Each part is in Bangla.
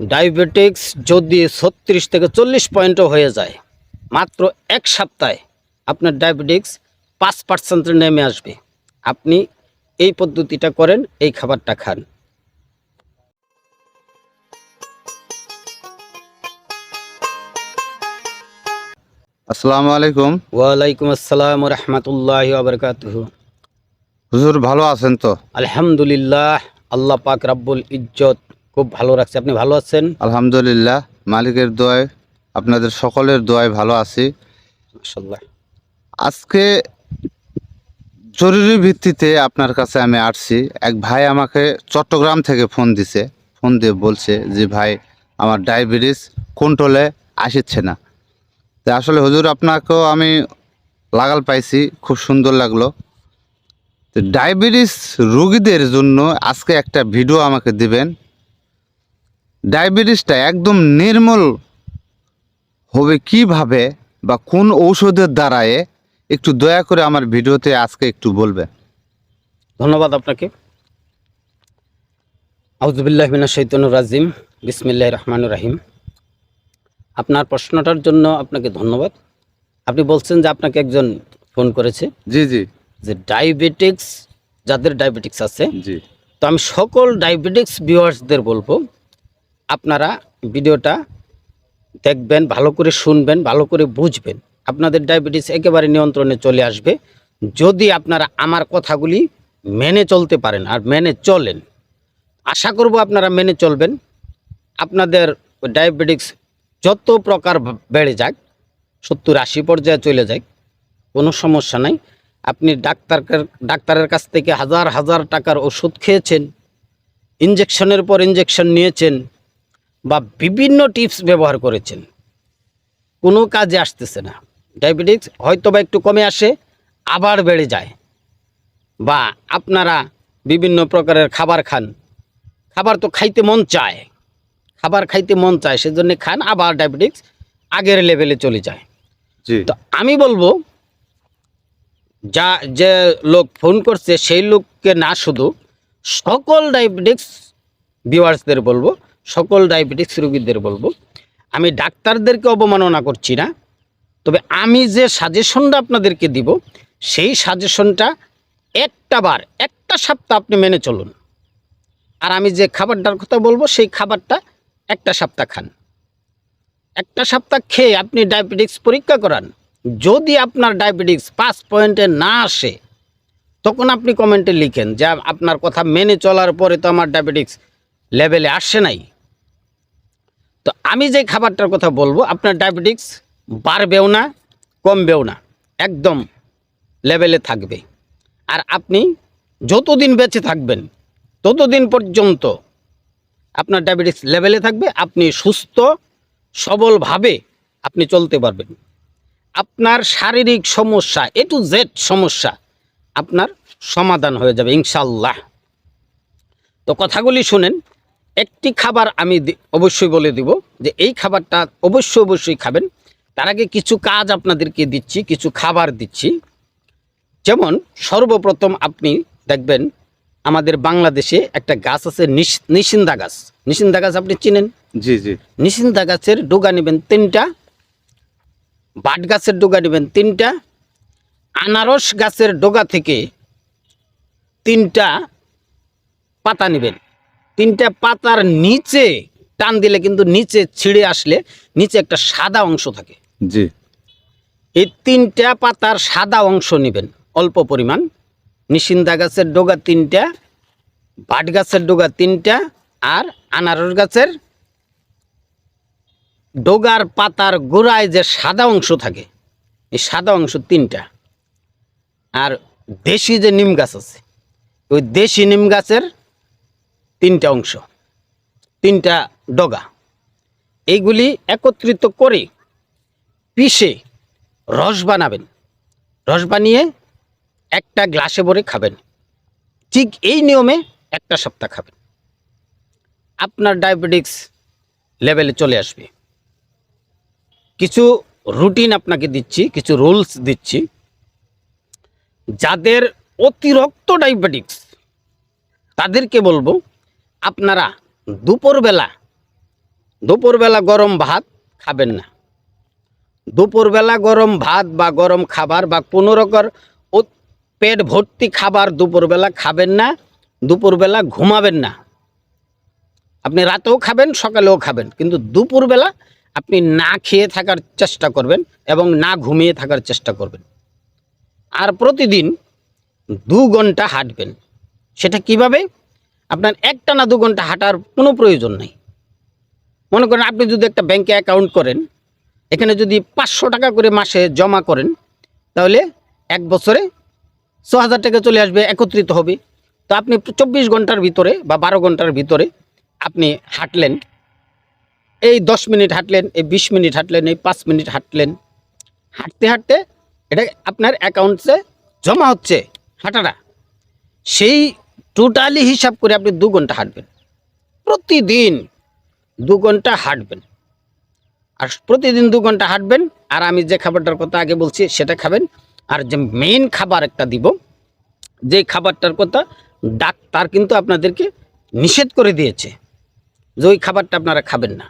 ডায়াবেটিক্স যদি ছত্রিশ থেকে চল্লিশ পয়েন্টও হয়ে যায় মাত্র এক সপ্তাহে আপনার ডায়াবেটিক্স পাঁচ পার্সেন্টে নেমে আসবে। আপনি এই পদ্ধতিটা করেন এই খাবারটা খান। আসসালামু আলাইকুম। ওয়ালাইকুম আসসালাম রহমতুল্লাহ আবরকাতুহ হুজুর ভালো আছেন তো? আলহামদুলিল্লাহ আল্লাহ পাক রাব্বুল ইজ্জত খুব ভালো রাখছে। আপনি ভালো আছেন? আলহামদুলিল্লাহ মালিকের দোয়ায় আপনাদের সকলের দোয়ায় ভালো আছি। আজকে জরুরি ভিত্তিতে আপনার কাছে আমি আসছি। এক ভাই আমাকে চট্টগ্রাম থেকে ফোন দিছে। ফোন দিয়ে বলছে যে ভাই আমার ডায়াবেটিস কন্ট্রোলে আসছে না। তা আসলে হুজুর আপনাকেও আমি লাগাল পাইছি খুব সুন্দর লাগল। তো ডায়াবেটিস রোগীদের জন্য আজকে একটা ভিডিও আমাকে দিবেন। ডায়াবেটিসটা একদম নির্মূল হবে কীভাবে বা কোন ঔষধের দ্বারায় একটু দয়া করে আমার ভিডিওতে আজকে একটু বলবেন। ধন্যবাদ আপনাকে। আউজুবিল্লাহ মিনা শৈতনুর রাজিম। বিসমিল্লাহ রহমান রাহিম। আপনার প্রশ্নটার জন্য আপনাকে ধন্যবাদ। আপনি বলছেন যে আপনাকে একজন ফোন করেছে। জি জি। যে ডায়াবেটিক্স যাদের ডায়াবেটিক্স আছে। জি। তো আমি সকল ডায়াবেটিক্স ভিউয়ার্সদের বলব আপনারা ভিডিওটা দেখবেন, ভালো করে শুনবেন, ভালো করে বুঝবেন। আপনাদের ডায়াবেটিস একেবারে নিয়ন্ত্রণে চলে আসবে। যদি আপনারা আমার কথাগুলি মেনে চলতে পারেন আর মেনে চলেন, আশা করব আপনারা মেনে চলবেন। আপনাদের ডায়াবেটিক্স যত প্রকার বেড়ে যাক, সত্তর আশি পর্যায়ে চলে যায় কোনো সমস্যা নাই। আপনি ডাক্তার ডাক্তারের কাছ থেকে হাজার হাজার টাকার ওষুধ খেয়েছেন ইঞ্জেকশনের পর ইঞ্জেকশন নিয়েছেন বা বিভিন্ন টিপস ব্যবহার করেছেন। কোনো কাজে আসতেছে না। ডায়াবেটিক্স হয়তো বা একটু কমে আসে আবার বেড়ে যায়। বা আপনারা বিভিন্ন প্রকারের খাবার খান। খাবার তো খাইতে মন চায়। খাবার খাইতে মন চায় সেজন্য খান আবার ডায়াবেটিক্স আগের লেভেলে চলে যায়। তো আমি বলব যা যে লোক ফোন করছে সেই লোককে না শুধু সকল ডায়াবেটিক্স ভিউয়ার্সদের বলব সকল ডায়াবেটিক্স রোগীদের বলব, আমি ডাক্তারদেরকে অবমাননা করছি না, তবে আমি যে সাজেশনটা আপনাদেরকে দিব, সেই সাজেশনটা একটা বার, একটা সপ্তাহ আপনি মেনে চলুন। আর আমি যে খাবারটার কথা বলব, সেই খাবারটা একটা সপ্তাহ খান। একটা সপ্তাহ খেয়ে আপনি ডায়াবেটিক্স পরীক্ষা করান। যদি আপনার ডায়াবেটিক্স পাঁচ পয়েন্টে না আসে, তখন আপনি কমেন্টে লিখেন যে আপনার কথা মেনে চলার পরে তো আমার ডায়াবেটিক্স লেভেলে আসে নাই। তো আমি যে খাবারটার কথা বলব, আপনার ডায়াবেটিক্স বাড়বেও না, কমবেও না, একদম লেভেলে থাকবে। আর আপনি যতদিন বেঁচে থাকবেন, ততদিন পর্যন্ত আপনার ডায়াবেটিক্স লেভেলে থাকবে, আপনি সুস্থ, সবলভাবে আপনি চলতে পারবেন। আপনার শারীরিক সমস্যা এ টু জেড সমস্যা আপনার সমাধান হয়ে যাবে ইনশাল্লাহ তো কথাগুলি শুনেন একটি খাবার আমি অবশ্যই বলে দিব যে এই খাবারটা অবশ্যই অবশ্যই খাবেন। তার আগে কিছু কাজ আপনাদেরকে দিচ্ছি কিছু খাবার দিচ্ছি। যেমন সর্বপ্রথম আপনি দেখবেন আমাদের বাংলাদেশে একটা গাছ আছে নিশ- নিশিন্দা গাছ। নিশিন্দা গাছ আপনি চিনেন? জি জি। নিশিন্দা গাছের ডোগা নেবেন তিনটা বাট গাছের ডোগা নেবেন তিনটা আনারস গাছের ডোগা থেকে তিনটা পাতা নেবেন। তিনটা পাতার নিচে টান দিলে কিন্তু নিচে ছিঁড়ে আসলে নিচে একটা সাদা অংশ থাকে। জি। এই তিনটা পাতার সাদা অংশ নেবেন অল্প পরিমাণ। নিশিন্দা গাছের ডোগা তিনটা বাট গাছের ডোগা তিনটা আর আনারস গাছের ডোগার পাতার গোড়ায় যে সাদা অংশ থাকে এই সাদা অংশ তিনটা। আর দেশি যে নিম গাছ আছে ওই দেশি নিম গাছের তিনটা অংশ, তিনটা ডগা। এইগুলি একত্রিত করে পিষে রস বানাবেন। রস বানিয়ে একটা গ্লাসে ভরে খাবেন। ঠিক এই নিয়মে একটা সপ্তাহ খাবেন। আপনার ডায়াবেটিক্স লেভেলে চলে আসবে। কিছু রুটিন আপনাকে দিচ্ছি, কিছু রুলস দিচ্ছি। যাদের অতিরিক্ত ডায়াবেটিক্স, তাদেরকে বলব আপনারা দুপুরবেলা দুপুরবেলা গরম ভাত খাবেন না। দুপুরবেলা গরম ভাত বা গরম খাবার বা কোনো রকম পেট ভর্তি খাবার দুপুরবেলা খাবেন না, দুপুরবেলা ঘুমাবেন না। আপনি রাতেও খাবেন, সকালেও খাবেন, কিন্তু দুপুরবেলা আপনি না খেয়ে থাকার চেষ্টা করবেন এবং না ঘুমিয়ে থাকার চেষ্টা করবেন। আর প্রতিদিন দু ঘণ্টা হাঁটবেন। সেটা কীভাবে? আপনার একটা না দু ঘণ্টা হাঁটার কোনো প্রয়োজন নেই। মনে করেন আপনি যদি একটা ব্যাংকে অ্যাকাউন্ট করেন, এখানে যদি পাঁচশো টাকা করে মাসে জমা করেন, তাহলে এক বছরে ছ হাজার টাকা চলে আসবে, একত্রিত হবে। তো আপনি চব্বিশ ঘণ্টার ভিতরে বা বারো ঘণ্টার ভিতরে আপনি হাঁটলেন, এই দশ মিনিট হাঁটলেন, এই বিশ মিনিট হাঁটলেন, এই পাঁচ মিনিট হাঁটলেন। হাঁটতে হাঁটতে এটা আপনার অ্যাকাউন্টসে জমা হচ্ছে হাঁটাটা। সেই টোটালি হিসাব করে আপনি দু ঘণ্টা হাঁটবেন। প্রতিদিন দু ঘণ্টা হাঁটবেন। আর প্রতিদিন দু ঘণ্টা হাঁটবেন, আর আমি যে খাবারটার কথা আগে বলছি সেটা খাবেন। আর যে মেইন খাবার একটা দিব, যে খাবারটার কথা ডাক্তার কিন্তু আপনাদেরকে নিষেধ করে দিয়েছে যে ওই খাবারটা আপনারা খাবেন না।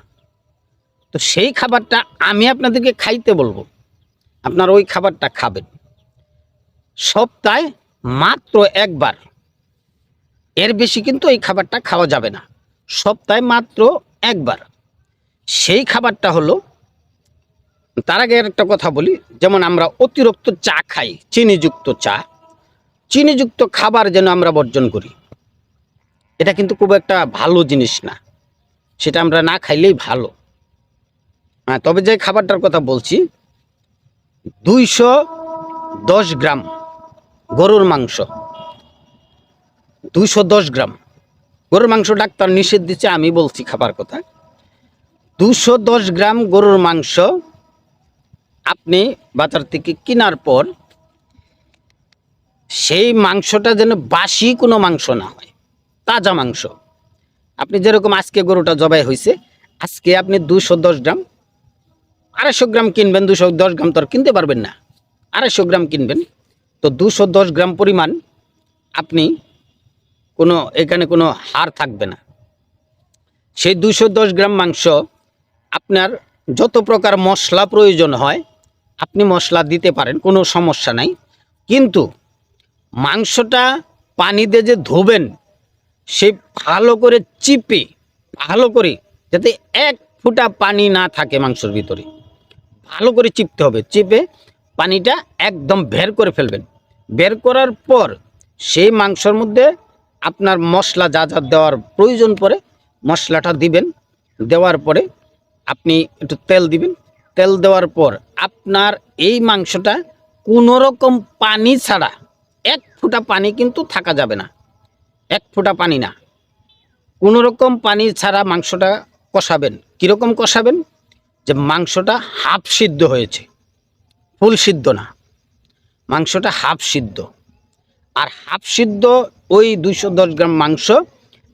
তো সেই খাবারটা আমি আপনাদেরকে খাইতে বলব, আপনারা ওই খাবারটা খাবেন। সপ্তাহে মাত্র একবার এর বেশি কিন্তু এই খাবারটা খাওয়া যাবে না। সপ্তাহে মাত্র একবার। সেই খাবারটা হলো, তার আগে একটা কথা বলি, যেমন আমরা অতিরিক্ত চা খাই, চিনিযুক্ত চা। চিনিযুক্ত খাবার যেন আমরা বর্জন করি, এটা কিন্তু খুব একটা ভালো জিনিস না। সেটা আমরা না খাইলেই ভালো। হ্যাঁ তবে যে খাবারটার কথা বলছি, দুইশো দশ গ্রাম গরুর মাংস। দুইশো দশ গ্রাম। গরুর মাংস ডাক্তার নিষেধ দিচ্ছে আমি বলছি খাবার কথা। দুশো দশ গ্রাম গরুর মাংস আপনি বাজার থেকে কেনার পর সেই মাংসটা যেন বাসি কোনো মাংস না হয়, তাজা মাংস। আপনি যেরকম আজকে গরুটা জবাই হয়েছে আজকে আপনি দুশো দশ গ্রাম, আড়াইশো গ্রাম কিনবেন দুশো দশ গ্রাম তো আর কিনতে পারবেন না। আড়াইশো গ্রাম কিনবেন, তো দুশো দশ গ্রাম পরিমাণ আপনি কোনো, এখানে কোনো হার থাকবে না। সেই দুশো গ্রাম মাংস, আপনার যত প্রকার মশলা প্রয়োজন হয়, আপনি মশলা দিতে পারেন, কোনো সমস্যা নাই। কিন্তু মাংসটা পানি দিয়ে যে ধোবেন সে ভালো করে চিপে, ভালো করে, যাতে এক ফুটা পানি না থাকে মাংসর ভিতরে, ভালো করে চিপতে হবে। চিপে পানিটা একদম বের করে ফেলবেন। বের করার পর সেই মাংসর মধ্যে আপনার মশলা যা যা দেওয়ার প্রয়োজন পড়ে, মশলাটা দিবেন। দেওয়ার পরে আপনি একটু তেল দিবেন। তেল দেওয়ার পর আপনার এই মাংসটা কোনো রকম পানি ছাড়া, এক ফুটা পানি কিন্তু থাকা যাবে না। এক ফোঁটা পানি না। কোনো রকম পানি ছাড়া মাংসটা কষাবেন। কীরকম কষাবেন? যে মাংসটা হাফ সিদ্ধ হয়েছে। ফুল সিদ্ধ না। মাংসটা হাফ সিদ্ধ। আর হাফ সিদ্ধ ওই দুইশো দশ গ্রাম মাংস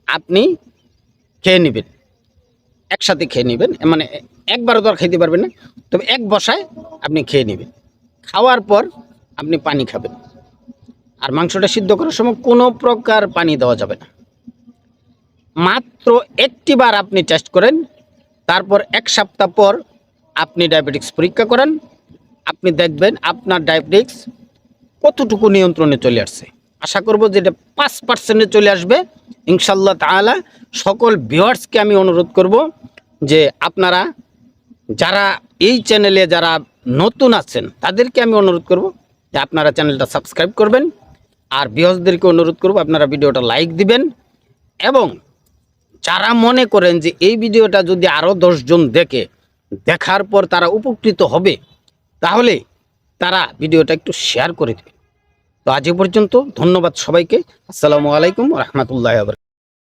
আপনি খেয়ে নেবেন। একসাথে খেয়ে নেবেন মানে একবারও তো আর খেতে পারবেন না, তবে এক বসায় আপনি খেয়ে নেবেন। খাওয়ার পর আপনি পানি খাবেন। আর মাংসটা সিদ্ধ করার সময় কোনো প্রকার পানি দেওয়া যাবে না। মাত্র একটি বার আপনি টেস্ট করেন, তারপর এক সপ্তাহ পর আপনি ডায়াবেটিক্স পরীক্ষা করেন, আপনি দেখবেন আপনার ডায়াবেটিক্স কতটুকু নিয়ন্ত্রণে চলে আসছে। আশা করব যে এটা পাঁচ পার্সেন্টে চলে আসবে। ইনশাল্লাহ তাআলা সকল ভিউয়ার্সকে আমি অনুরোধ করব যে আপনারা যারা এই চ্যানেলে যারা নতুন আছেন, তাদেরকে আমি অনুরোধ করব যে আপনারা চ্যানেলটা সাবস্ক্রাইব করবেন। আর ভিউয়ার্সদেরকে অনুরোধ করব আপনারা ভিডিওটা লাইক দিবেন। এবং যারা মনে করেন যে এই ভিডিওটা যদি আরও দশজন দেখে, দেখার পর তারা উপকৃত হবে, তাহলে তারা ভিডিওটা একটু শেয়ার করে দেবে। তো আজ পর্যন্ত ধন্যবাদ সবাইকে। আসসালামু আলাইকুম রহমতুল্লাহ